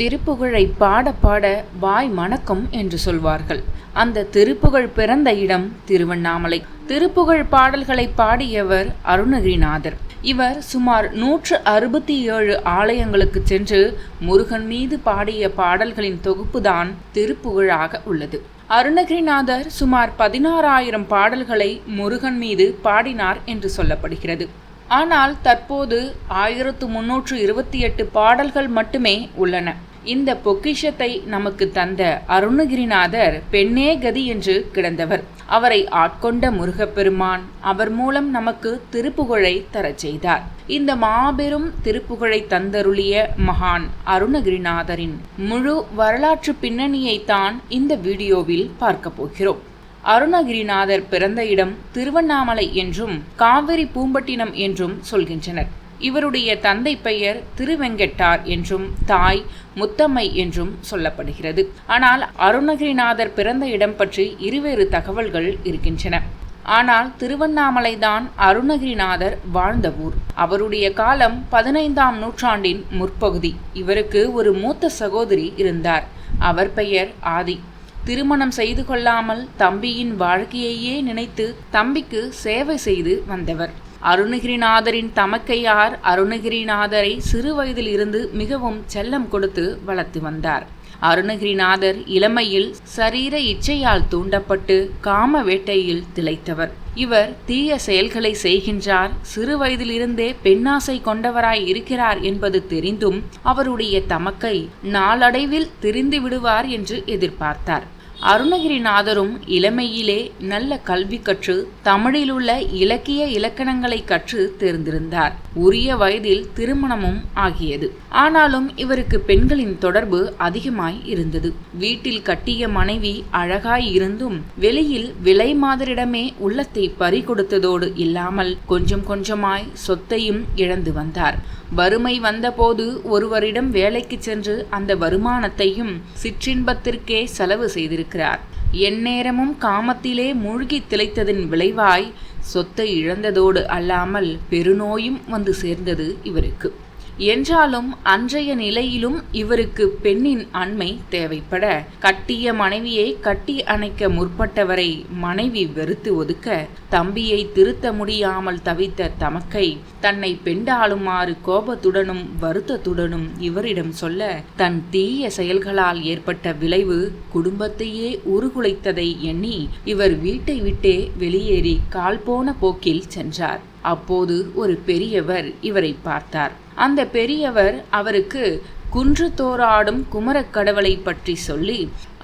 திருப்புகழை பாட பாட வாய் மணக்கும் என்று சொல்வார்கள். அந்த திருப்புகழ் பிறந்த இடம் திருவண்ணாமலை. திருப்புகழ் பாடல்களை பாடியவர் அருணகிரிநாதர். இவர் சுமார் நூற்று அறுபத்தி ஏழு ஆலயங்களுக்கு சென்று முருகன் மீது பாடிய பாடல்களின் தொகுப்புதான் திருப்புகழாக உள்ளது. அருணகிரிநாதர் சுமார் பதினாறாயிரம் பாடல்களை முருகன் மீது பாடினார் என்று சொல்லப்படுகிறது. ஆனால் தற்போது ஆயிரத்து முன்னூற்று இருபத்தி எட்டு பாடல்கள் மட்டுமே உள்ளன. இந்த பொக்கிஷத்தை நமக்கு தந்த அருணகிரிநாதர் பெண்ணே கதி என்று கிடந்தவர். அவரை ஆட்கொண்ட முருகப்பெருமான் அவர் மூலம் நமக்கு திருப்புகழை தரச் செய்தார். இந்த மாபெரும் திருப்புகழை தந்தருளிய மகான் அருணகிரிநாதரின் முழு வரலாற்று பின்னணியை தான் இந்த வீடியோவில் பார்க்க போகிறோம். அருணகிரிநாதர் பிறந்த இடம் திருவண்ணாமலை என்றும் காவிரி பூம்பட்டினம் என்றும் சொல்கின்றனர். இவருடைய தந்தை பெயர் திருவெங்கட்டார் என்றும் தாய் முத்தம்மை என்றும் சொல்லப்படுகிறது. ஆனால் அருணகிரிநாதர் பிறந்த இடம் பற்றி இருவேறு தகவல்கள் இருக்கின்றன. ஆனால் திருவண்ணாமலைதான் அருணகிரிநாதர் வாழ்ந்த ஊர். அவருடைய காலம் பதினைந்தாம் நூற்றாண்டின் முற்பகுதி. இவருக்கு ஒரு மூத்த சகோதரி இருந்தார். அவர் பெயர் ஆதி. திருமணம் செய்து கொள்ளாமல் தம்பியின் வாழ்க்கையையே நினைத்து தம்பிக்கு சேவை செய்து வந்தவர். அருணகிரிநாதரின் தமக்கையார் அருணகிரிநாதரை சிறு வயதில் இருந்து மிகவும் செல்லம் கொடுத்து வளர்த்து வந்தார். அருணகிரிநாதர் இளமையில் சரீர இச்சையால் தூண்டப்பட்டு காம வேட்டையில் திளைத்தவர். இவர் தீய செயல்களை செய்கின்றார். சிறு வயதிலிருந்தே பெண்ணாசை கொண்டவராய் இருக்கிறார் என்பது தெரிந்தும் அவருடைய தமக்கை நாளடைவில் திரிந்து விடுவார் என்று எதிர்பார்த்தார். அருணகிரிநாதரும் இளமையிலே நல்ல கல்வி கற்று தமிழிலுள்ள இலக்கிய இலக்கணங்களை கற்று தேர்ந்திருந்தார். உரிய வயதில் திருமணமும் ஆகியது. ஆனாலும் இவருக்கு பெண்களின் தொடர்பு அதிகமாய் இருந்தது. வீட்டில் கட்டிய மனைவி அழகாய் இருந்தும் வெளியில் விலை மாதரிடமே உள்ளத்தை பறிகொடுத்ததோடு இல்லாமல் கொஞ்சம் கொஞ்சமாய் சொத்தையும் இழந்து வந்தார். வறுமை வந்தபோது ஒருவரிடம் வேலைக்கு சென்று அந்த வருமானத்தையும் சிற்றின்பத்திற்கே செலவு செய்திருக்கிறார் எந்நேரமும் காமத்திலே மூழ்கி திளைத்ததின் விளைவாய் சொத்தை இழந்ததோடு அல்லாமல் பெருநோயும் வந்து சேர்ந்தது இவருக்கு. என்றாலும் அன்றைய நிலையிலும் இவருக்கு பெண்ணின் அண்மை தேவைப்பட. கட்டிய மனைவியை கட்டி அணைக்க முற்பட்டவரை மனைவி வெறுத்து ஒதுக்க தம்பியை திருத்த முடியாமல் தவித்த தமக்கை தன்னை பெண்டாளுமாறு கோபத்துடனும் வருத்தத்துடனும் இவரிடம் சொல்ல தன் தீய செயல்களால் ஏற்பட்ட விளைவு குடும்பத்தையே உருகுலைத்ததை எண்ணி இவர் வீட்டை விட்டே வெளியேறி கால் போன போக்கில் சென்றார். அப்போது ஒரு பெரியவர் இவரை பார்த்தார். அந்த பெரியவர் அவருக்கு குன்று தோறாடும் குமரக்கடவுளை பற்றி சொல்லி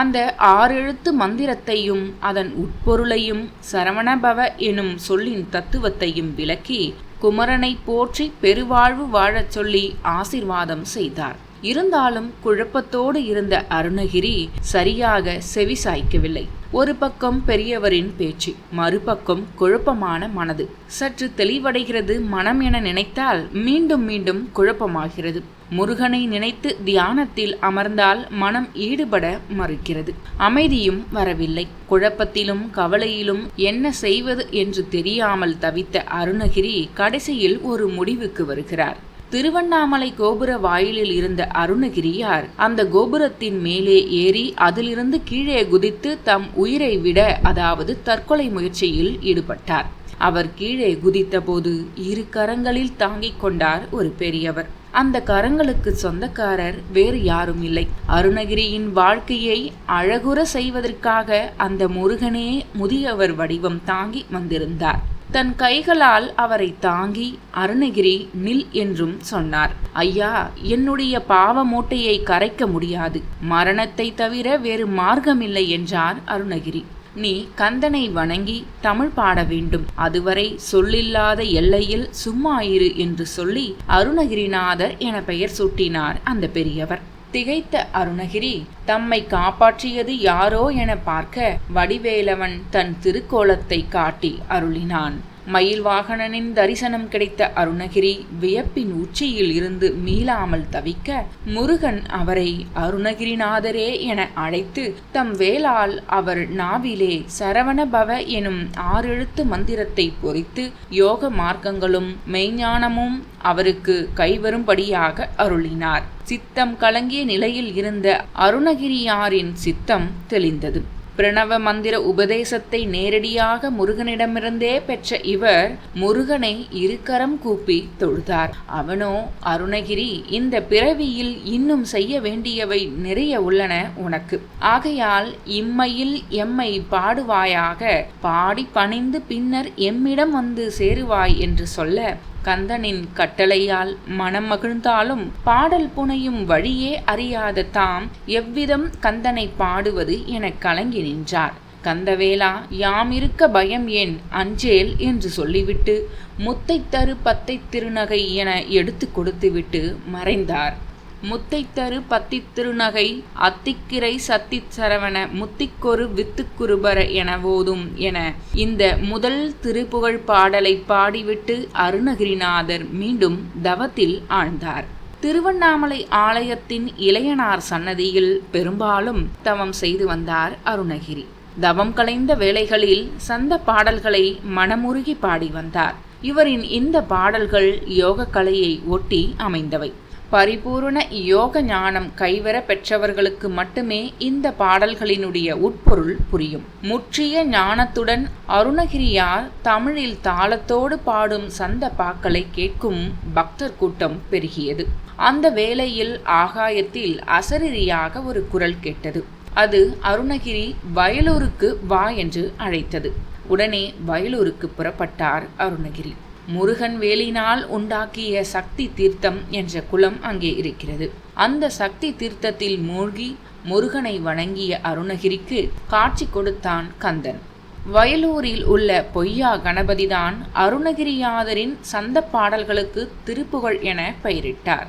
அந்த ஆறெழுத்து மந்திரத்தையும் அதன் உட்பொருளையும் சரவணபவ எனும் சொல்லின் தத்துவத்தையும் விளக்கி குமரனை போற்றி பெருவாழ்வு வாழச் சொல்லி ஆசிர்வாதம் செய்தார். இருந்தாலும் குழப்பத்தோடு இருந்த அருணகிரி சரியாக செவி சாய்க்கவில்லை. ஒரு பக்கம் பெரியவரின் பேச்சு மறுபக்கம் குழப்பமான மனது. சற்று தெளிவடைகிறது மனம் என நினைத்தால் மீண்டும் மீண்டும் குழப்பமாகிறது. முருகனை நினைத்து தியானத்தில் அமர்ந்தால் மனம் ஈடுபட மறுக்கிறது. அமைதியும் வரவில்லை. குழப்பத்திலும் கவலையிலும் என்ன செய்வது என்று தெரியாமல் தவித்த அருணகிரி கடைசியில் ஒரு முடிவுக்கு வருகிறார். திருவண்ணாமலை கோபுர வாயிலில் இருந்த அருணகிரியார் அந்த கோபுரத்தின் மேலே ஏறி அதிலிருந்து கீழே குதித்து தம் உயிரை விட அதாவது தற்கொலை முயற்சியில் ஈடுபட்டார். அவர் கீழே குதித்தபோது இரு கரங்களில் தாங்கிக் கொண்டார் ஒரு பெரியவர். அந்த கரங்களுக்கு சொந்தக்காரர் வேறு யாரும் இல்லை. அருணகிரியின் வாழ்க்கையை அழகுற செய்வதற்காக அந்த முருகனே முதியவர் வடிவம் தாங்கி வந்திருந்தார். தன் கைகளால் அவரை தாங்கி அருணகிரி நில் என்றும் சொன்னார். ஐயா என்னுடைய பாவ மூட்டையை கரைக்க முடியாது. மரணத்தை தவிர வேறு மார்க்கமில்லை என்றார் அருணகிரி. நீ கந்தனை வணங்கி தமிழ் பாட வேண்டும். அதுவரை சொல்லில்லாத எல்லையில் சும்மா இரு என்று சொல்லி அருணகிரிநாதர் என பெயர் சூட்டினார் அந்த பெரியவர். திகைத்த அருணகிரி தம்மை காப்பாற்றியது யாரோ என பார்க்க வடிவேலவன் தன் திருக்கோலத்தை காட்டி அருளினான். மயில் வாகனனின் தரிசனம் கிடைத்த அருணகிரி வியப்பின் உச்சியில் இருந்து மீளாமல் தவிக்க முருகன் அவரை அருணகிரிநாதரே என அழைத்து தம் வேளால் அவர் நாவிலே சரவணபவ எனும் ஆறெழுத்து மந்திரத்தை பொறித்து யோக மார்க்கங்களும் மெய்ஞானமும் அவருக்கு கைவரும்படியாக அருளினார். சித்தம் கலங்கிய நிலையில் இருந்த அருணகிரியாரின் சித்தம் தெளிந்தது. பிரணவ மந்திர உபதேசத்தை நேரடியாக முருகனிடமிருந்தே பெற்ற இவர் முருகனை இருக்கரம் கூப்பி தொழுதார். அவனோ அருணகிரி இந்த பிறவியில் இன்னும் செய்ய வேண்டியவை நிறைய உள்ளன உனக்கு. ஆகையால் இம்மையில் எம்மை பாடுவாயாக பாடி பணிந்து பின்னர் எம்மிடம் வந்து சேருவாய் என்று சொல்ல கந்தனின் கட்டளையால் மனம் மகிழ்ந்தாலும் பாடல் புனையும் வழியே அறியாத தாம் எவ்விதம் கந்தனை பாடுவது என கலங்கி நின்றார். கந்தவேலா யாம் இருக்க பயம் ஏன்? அஞ்சேல் என்று சொல்லிவிட்டு முத்தை தரு பத்தை திருநகை என எடுத்து கொடுத்துவிட்டு மறைந்தார். முத்தைத்தரு பத்தித் திருநகை அத்திக்கிரை சத்திச் சரவண முத்திக்கொரு வித்துக்குருபர என ஓதும் என இந்த முதல் திருப்புகழ் பாடலை பாடிவிட்டு அருணகிரிநாதர் மீண்டும் தவத்தில் ஆழ்ந்தார். திருவண்ணாமலை ஆலயத்தின் இளையனார் சன்னதியில் பெரும்பாலும் தவம் செய்து வந்தார் அருணகிரி. தவம் கலைந்த வேளைகளில் சந்த பாடல்களை மனமுருகி பாடி வந்தார். இவரின் இந்த பாடல்கள் யோக கலையை ஒட்டி அமைந்தவை. பரிபூர்ண யோக ஞானம் கைவர பெற்றவர்களுக்கு மட்டுமே இந்த பாடல்களினுடைய உட்பொருள் புரியும். முற்றிய ஞானத்துடன் அருணகிரியார் தமிழில் தாளத்தோடு பாடும் சந்த பாக்களை கேட்கும் பக்தர் கூட்டம் பெருகியது. அந்த வேளையில் ஆகாயத்தில் அசரீரியாக ஒரு குரல் கேட்டது. அது அருணகிரி வயலூருக்கு வா என்று அழைத்தது. உடனே வயலூருக்கு புறப்பட்டார் அருணகிரி. முருகன் வேலினால் உண்டாக்கிய சக்தி தீர்த்தம் என்ற குளம் அங்கே இருக்கிறது. அந்த சக்தி தீர்த்தத்தில் மூழ்கி முருகனை வணங்கிய அருணகிரிக்கு காட்சி கொடுத்தான் கந்தன். வயலூரில் உள்ள பொய்யா கணபதிதான் அருணகிரியாதரின் சந்த பாடல்களுக்கு திருப்புகழ் என பெயரிட்டார்.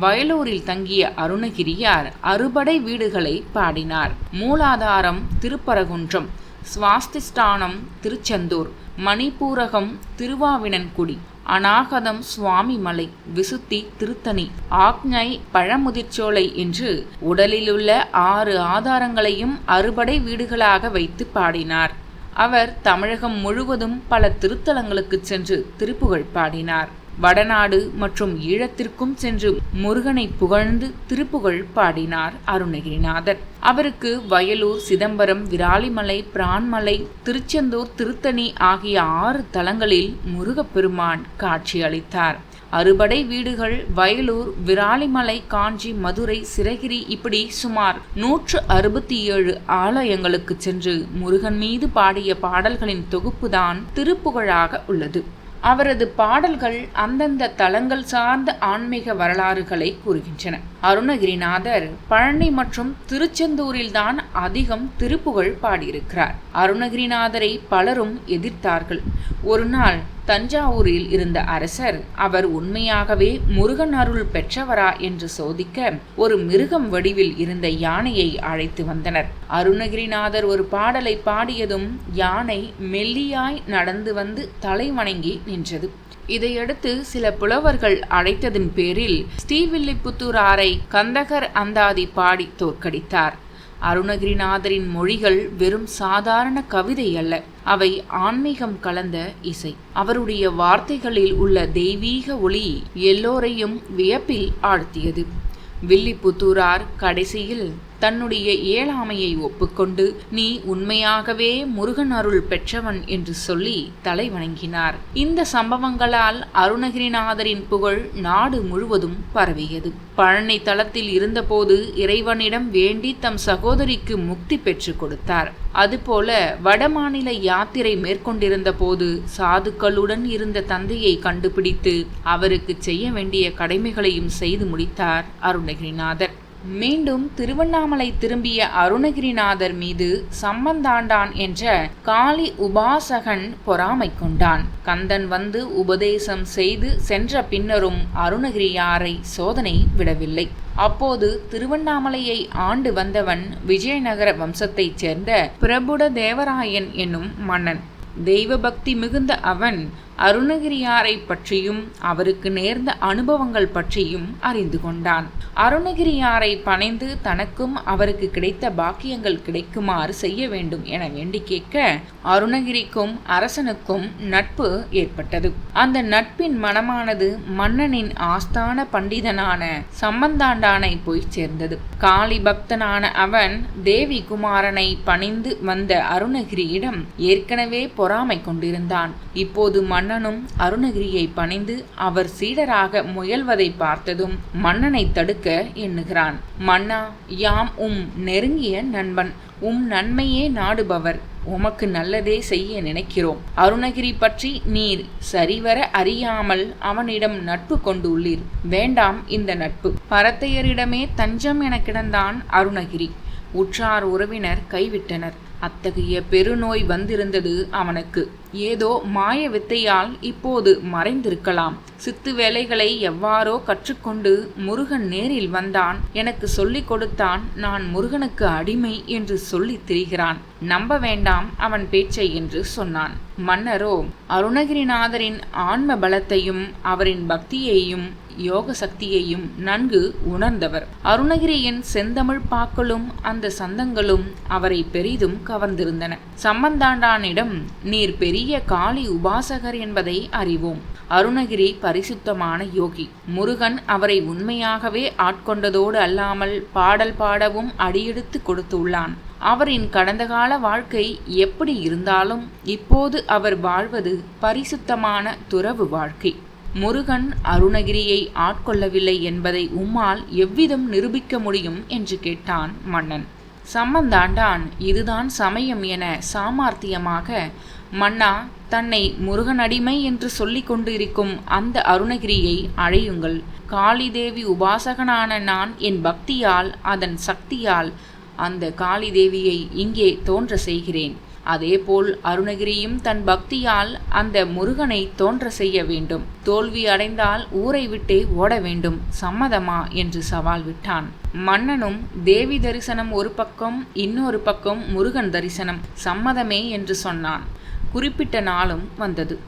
வயலூரில் தங்கிய அருணகிரியார் அறுபடை வீடுகளை பாடினார். மூலாதாரம் திருப்பரகுன்றம் சுவாஸ்திஸ்தானம் திருச்செந்தூர். மணிப்பூரகம் திருவாவினன்குடி. அநாகதம் சுவாமிமலை. விசுத்தி திருத்தணி. ஆக்ஞை பழமுதிர்ச்சோலை என்று உடலிலுள்ள ஆறு ஆதாரங்களையும் அறுபடை வீடுகளாக வைத்து பாடினார். அவர் தமிழகம் முழுவதும் பல திருத்தலங்களுக்கு சென்று திருப்புகழ் பாடினார். வடநாடு மற்றும் ஈழத்திற்கும் சென்று முருகனை புகழ்ந்து திருப்புகழ் பாடினார் அருணகிரிநாதர். அவருக்கு வயலூர் சிதம்பரம் விராலிமலை பிரான்மலை திருச்செந்தூர் திருத்தணி ஆகிய ஆறு தலங்களில் முருகப்பெருமான் காட்சி அளித்தார் அறுபடை வீடுகள் வயலூர் விராலிமலை காஞ்சி மதுரை சிறகிரி இப்படி சுமார் நூற்று அறுபத்தி ஏழு ஆலயங்களுக்கு சென்று முருகன் மீது பாடிய பாடல்களின் தொகுப்புதான் திருப்புகழாக உள்ளது. அவரது பாடல்கள் அந்தந்த தலங்கள் சார்ந்த ஆன்மீக வரலாறுகளை கூறுகின்றன. அருணகிரிநாதர் பழனி மற்றும் திருச்செந்தூரில்தான் அதிகம் திருப்புகழ் பாடியிருக்கிறார். அருணகிரிநாதரை பலரும் எதிர்த்தார்கள். ஒரு நாள் தஞ்சாவூரில் இருந்த அரசர் அவர் உண்மையாகவே முருகன் அருள் பெற்றவரா? என்று சோதிக்க ஒரு மிருகம் வடிவில் இருந்த யானையை அழைத்து வந்தனர். அருணகிரிநாதர் ஒரு பாடலை பாடியதும் யானை மெல்லியாய் நடந்து வந்து தலை வணங்கி நின்றது. இதையடுத்து சில புலவர்கள் அழைத்ததின் பேரில் ஸ்ரீவில்லிபுத்தூர் ஆரை கந்தகர் அந்தாதி பாடி தோற்கடித்தார். அருணகிரிநாதரின் மொழிகள் வெறும் சாதாரண கவிதை அல்ல. அவை ஆன்மீகம் கலந்த இசை. அவருடைய வார்த்தைகளில் உள்ள தெய்வீக ஒளி எல்லோரையும் வியப்பில் ஆழ்த்தியது. வில்லிபுத்தூரார் கடைசியில் தன்னுடைய ஏழாமையை ஒப்புக்கொண்டு நீ உண்மையாகவே முருகன் அருள் பெற்றவன் என்று சொல்லி தலை வணங்கினார் இந்த சம்பவங்களால் அருணகிரிநாதரின் புகழ் நாடு முழுவதும் பரவியது. பழனி தளத்தில் இருந்தபோது இறைவனிடம் வேண்டி தம் சகோதரிக்கு முக்தி பெற்று கொடுத்தார். அதுபோல வடமாநில யாத்திரை மேற்கொண்டிருந்த போது சாதுக்களுடன் இருந்த தந்தையை கண்டுபிடித்து அவருக்கு செய்ய வேண்டிய கடமைகளையும் செய்து முடித்தார் அருணகிரிநாதர். மீண்டும் திருவண்ணாமலை திரும்பிய அருணகிரிநாதர் மீது சம்பந்தாண்டான் என்ற காளி உபாசகன் பொறாமை கொண்டான். கந்தன் வந்து உபதேசம் செய்து சென்ற பின்னரும் அருணகிரியாரை சோதனை விடவில்லை. அப்போது திருவண்ணாமலையை ஆண்டு வந்தவன் விஜயநகர வம்சத்தைச் சேர்ந்த பிரபுட தேவராயன் என்னும் மன்னன். தெய்வ பக்தி மிகுந்த அவன் அருணகிரியாரை பற்றியும் அவருக்கு நேர்ந்த அனுபவங்கள் பற்றியும் அறிந்து கொண்டான். அருணகிரியாரை பணிந்து தனக்கும் அவருக்கு கிடைத்த பாக்கியங்கள் கிடைக்குமாறு செய்ய வேண்டும் என வேண்டி கேட்க அருணகிரிக்கும் அரசனுக்கும் நட்பு ஏற்பட்டது. அந்த நட்பின் மனமானது மன்னனின் ஆஸ்தான பண்டிதனான சம்பந்தாண்டானை போய் சேர்ந்தது. காளி பக்தனான அவன் தேவி குமாரனை பணிந்து வந்த அருணகிரியிடம் ஏற்கனவே பொறாமை கொண்டிருந்தான். இப்போது மன்னனும் அருணகிரியை பணிந்து அவர் சீடராக முயல்வதை பார்த்ததும் மன்னனை தடுக்க எண்ணுகிறான். மன்னா யாம் உம் நெருங்கிய நண்பன் உம் நன்மையே நாடுபவர் உமக்கு நல்லதே செய்ய நினைக்கிறோம். அருணகிரி பற்றி நீர் சரிவர அறியாமல் அவனிடம் நட்பு கொண்டுள்ளீர். வேண்டாம் இந்த நட்பு. பரத்தையரிடமே தஞ்சம் என கிடந்தான் அருணகிரி. உற்றார் உறவினர் கைவிட்டனர். அத்தகைய பெருநோய் வந்திருந்தது அவனுக்கு. ஏதோ மாய வித்தையால் இப்போது மறைந்திருக்கலாம். சித்து வேலைகளை எவ்வாறோ கற்றுக்கொண்டு முருகன் நேரில் வந்தான். எனக்கு சொல்லிக் கொடுத்தான் நான் முருகனுக்கு அடிமை என்று சொல்லித் திரிகிறான். நம்ப வேண்டாம் அவன் பேச்சை என்று சொன்னான். மன்னரோ அருணகிரிநாதரின் ஆன்ம பலத்தையும் அவரின் பக்தியையும் யோக சக்தியையும் நன்கு உணர்ந்தவர். அருணகிரியின் செந்தமிழ் பாக்களும் அந்த சந்தங்களும் அவரை பெரிதும் கவர்ந்திருந்தன. சம்பந்தாண்டானிடம் நீர் பெரிய காளி உபாசகர் என்பதை அறிவோம். அருணகிரி பரிசுத்தமான யோகி. முருகன் அவரை உண்மையாகவே ஆட்கொண்டதோடு அல்லாமல் பாடல் பாடவும் அடியெடுத்து கொடுத்துள்ளான். அவரின் கடந்த கால வாழ்க்கை எப்படி இருந்தாலும் இப்போது அவர் வாழ்வது பரிசுத்தமான துறவு வாழ்க்கை. முருகன் அருணகிரியை ஆட்கொள்ளவில்லை என்பதை உம்மால் எவ்விதம் நிரூபிக்க முடியும்? என்று கேட்டான் மன்னன். சம்பந்தாண்டான் இதுதான் சமயம் என சாமார்த்தியமாக மன்னா தன்னை முருகனடிமை என்று சொல்லிக் கொண்டு இருக்கும் அந்த அருணகிரியை அழையுங்கள். காளிதேவி உபாசகனான நான் என் பக்தியால் அதன் சக்தியால் அந்த காளிதேவியை இங்கே தோன்ற செய்கிறேன். அதேபோல் அருணகிரியும் தன் பக்தியால் அந்த முருகனை தோன்ற செய்ய வேண்டும். தோல்வி அடைந்தால் ஊரை விட்டே ஓட வேண்டும். சம்மதமா? என்று சவால் விட்டான். மன்னனும் தேவி தரிசனம் ஒரு பக்கம் இன்னொரு பக்கம் முருகன் தரிசனம். சம்மதமே? என்று சொன்னான். குறிப்பிட்ட நாளும் வந்தது.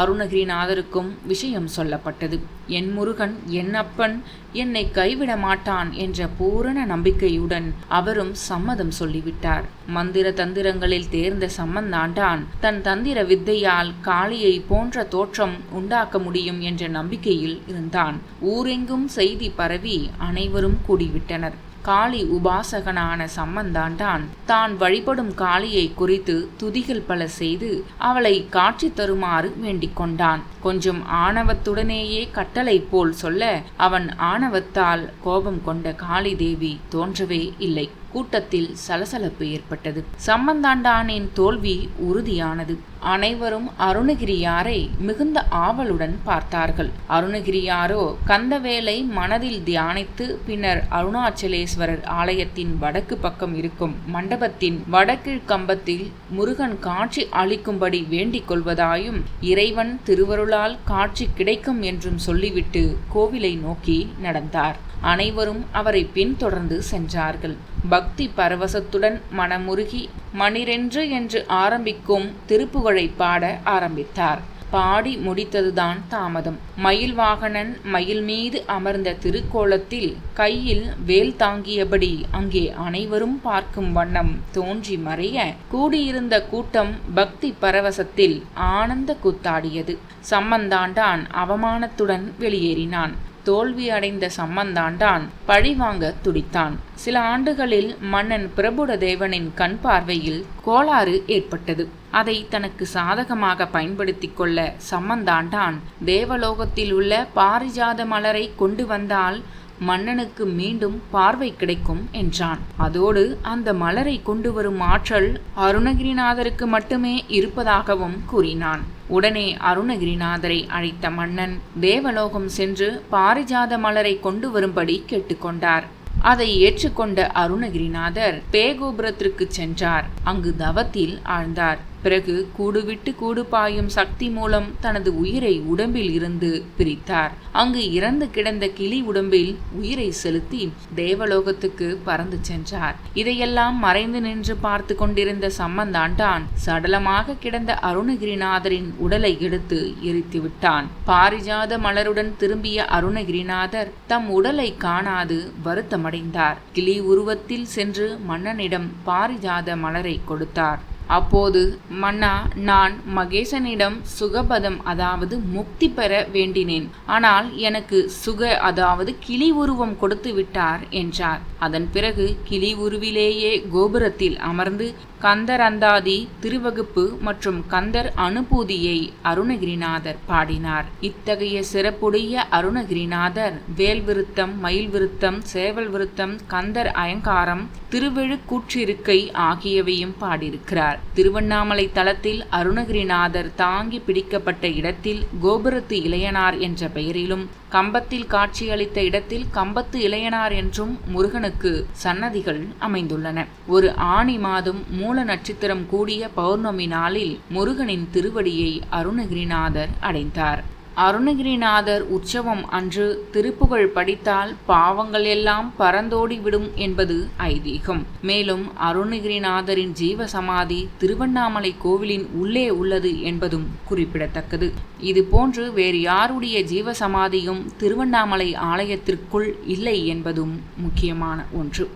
அருணகிரிநாதருக்கும் விஷயம் சொல்லப்பட்டது. என் முருகன் என் அப்பன் என்னை கைவிட மாட்டான் என்ற பூரண நம்பிக்கையுடன் அவரும் சம்மதம் சொல்லிவிட்டார். மந்திர தந்திரங்களில் தேர்ந்த சம்மந்தாண்டான் தன் தந்திர வித்தையால் காளியை போன்ற தோற்றம் உண்டாக்க முடியும் என்ற நம்பிக்கையில் இருந்தான். ஊரெங்கும் செய்தி பரவி அனைவரும் கூடிவிட்டனர். காளி உபாசகனான சம்மந்தாண்டான் தான். வழிபடும் காளியை குறித்து துதிகள் பல செய்து அவளை காட்சி தருமாறு வேண்டிக் கொண்டான். கொஞ்சம் ஆணவத்துடனேயே கட்டளை போல் சொல்ல அவன் ஆணவத்தால் கோபம் கொண்ட காளி தேவி தோன்றவே இல்லை. கூட்டத்தில் சலசலப்பு ஏற்பட்டது. சம்பந்தாண்டானின் தோல்வி உறுதியானது. அனைவரும் அருணகிரியாரை மிகுந்த ஆவலுடன் பார்த்தார்கள். அருணகிரியாரோ கந்தவேலை மனதில் தியானித்து பின்னர் அருணாச்சலேஸ்வரர் ஆலயத்தின் வடக்கு பக்கம் இருக்கும் மண்டபத்தின் வடக்கீழ் கம்பத்தில் முருகன் காட்சி அளிக்கும்படி வேண்டிக் கொள்வதாயும் இறைவன் திருவருளால் காட்சி கிடைக்கும் என்றும் சொல்லிவிட்டு கோவிலை நோக்கி நடந்தார். அனைவரும் அவரை பின்தொடர்ந்து சென்றார்கள். பக்தி பரவசத்துடன் மனமுருகி மணிரென்று என்று ஆரம்பிக்கும் திருப்புகழை பாட ஆரம்பித்தார். பாடி முடித்ததுதான் தாமதம். மயில் வாகனன் மயில் மீது அமர்ந்த திருக்கோலத்தில் கையில் வேல் தாங்கியபடி அங்கே அனைவரும் பார்க்கும் வண்ணம் தோன்றி மறைய கூடியிருந்த கூட்டம் பக்தி பரவசத்தில் ஆனந்த கூத்தாடியது. சம்மந்தாண்டான் அவமானத்துடன் வெளியேறினான். தோல்வி அடைந்த சம்மந்தாண்டான் பழிவாங்க துடித்தான். சில ஆண்டுகளில் மன்னன் பிரபுடதேவனின் கண் பார்வையில் கோளாறு ஏற்பட்டது. அதை தனக்கு சாதகமாக பயன்படுத்தி கொள்ள சம்மந்தாண்டான் தேவலோகத்தில் உள்ள பாரிஜாத மலரை கொண்டு வந்தால் மன்னனுக்கு மீண்டும் பார்வை கிடைக்கும் என்றான். அதோடு அந்த மலரை கொண்டு வரும் ஆற்றல் அருணகிரிநாதருக்கு மட்டுமே இருப்பதாகவும் கூறினான். உடனே அருணகிரிநாதரை அழைத்த மன்னன் தேவலோகம் சென்று பாரிஜாத மலரை கொண்டு வரும்படி கேட்டுக்கொண்டார். அதை ஏற்றுக்கொண்ட அருணகிரிநாதர் பேகோபுரத்திற்கு சென்றார். அங்கு தவத்தில் ஆழ்ந்தார். பிறகு கூடுவிட்டு கூடு பாயும் சக்தி மூலம் தனது உயிரை உடம்பில் இருந்து பிரித்தார். அங்கு இறந்து கிடந்த கிளி உடம்பில் உயிரை செலுத்தி தேவலோகத்துக்கு பறந்து சென்றார். இதையெல்லாம் மறைந்து நின்று பார்த்து கொண்டிருந்த சம்பந்தாண்டான் சடலமாக கிடந்த அருணகிரிநாதரின் உடலை எடுத்து எரித்து விட்டான் பாரிஜாத மலருடன் திரும்பிய அருணகிரிநாதர் தம் உடலை காணாது வருத்தமடைந்தார். கிளி உருவத்தில் சென்று மன்னனிடம் பாரிஜாத மலரை கொடுத்தார். அப்போது மன்னா நான் மகேசனிடம் சுகபதம் அதாவது முக்தி பெற வேண்டினேன். ஆனால் எனக்கு சுக அதாவது கிளி உருவம் கொடுத்து விட்டார் என்றார். அதன் பிறகு கிளி உருவிலேயே கோபுரத்தில் அமர்ந்து கந்தர் அந்தாதி திருவகுப்பு மற்றும் கந்தர் அனுபூதியை அருணகிரிநாதர் பாடினார். இத்தகைய சிறப்புடைய அருணகிரிநாதர் வேல் விருத்தம் மயில் விருத்தம் சேவல் விருத்தம் கந்தர் அயங்காரம் திருவெழுக்கூற்றிருக்கை ஆகியவையும் பாடியிருக்கிறார். திருவண்ணாமலை தளத்தில் அருணகிரிநாதர் தாங்கி பிடிக்கப்பட்ட இடத்தில் கோபுரத்து இளையனார் என்ற பெயரிலும் கம்பத்தில் காட்சியளித்த இடத்தில் கம்பத்து இளையனார் என்றும் முருகனுக்கு சன்னதிகள் அமைந்துள்ளன. ஒரு ஆணி மாதம் மூல நட்சத்திரம் கூடிய பௌர்ணமி நாளில் முருகனின் திருவடியை அருணகிரிநாதர் அடைந்தார். அருணகிரிநாதர் உற்சவம் அன்று திருப்புகழ் படித்தால் பாவங்கள் எல்லாம் பறந்தோடி விடும் என்பது ஐதீகம். மேலும் அருணகிரிநாதரின் ஜீவ சமாதி திருவண்ணாமலை கோவிலின் உள்ளே உள்ளது என்பதும் குறிப்பிடத்தக்கது. இது போன்று வேறு யாருடைய ஜீவ சமாதியும் திருவண்ணாமலை ஆலயத்திற்குள் இல்லை என்பதும் முக்கியமான ஒன்று.